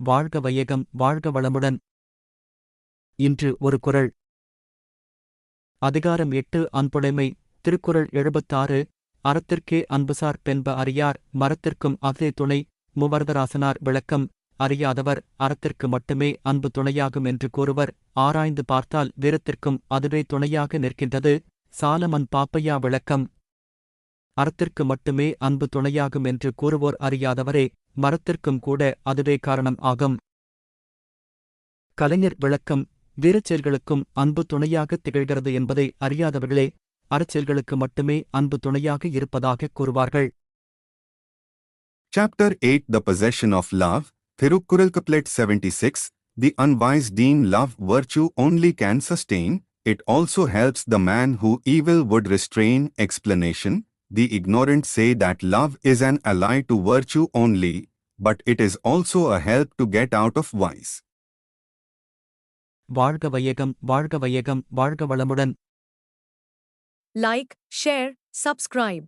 வாழ்க வையகம் வாழ்க வளமுடன். இன்று ஒரு குறள் அதிகாரம் எட்டு அன்புடைமை. திருக்குறள் எழுபத்தாறு அறத்திற்கே அன்புசார் பெண்ப அறியார் மரத்திற்கும் அதே துணை. முவரதராசனார் விளக்கம் அறியாதவர் அறத்திற்கு மட்டுமே அன்பு துணையாகும் என்று கூறுவர். ஆராய்ந்து பார்த்தால் வீரத்திற்கும் அதுவே துணையாக நிற்கின்றது. சாலமன் பாப்பையா விளக்கம். அறத்திற்கு மட்டுமே அன்பு துணையாகும் என்று கூறுவோர் அறியாதவரே மரத்திற்கும் கூட அதுவே காரணம் ஆகும் கலைஞர் விளக்கம் வீரச்செயல்களுக்கும் அன்பு துணையாக திகழ்கிறது என்பதை அறியாதவர்களே அறச்செயல்களுக்கு மட்டுமே அன்பு துணையாக இருப்பதாக கூறுவார்கள் Chapter 8 The Possession of Love, Thirukkural Couplet 76 The unwise deem love virtue only can sustain, it also helps the man who evil would restrain. Explanation The ignorant say that love is an ally to virtue only, but it is also a help to get out of vice. வாழ்க வையகம் வாழ்க வையகம் வாழ்க வளமுடன் like, share, subscribe.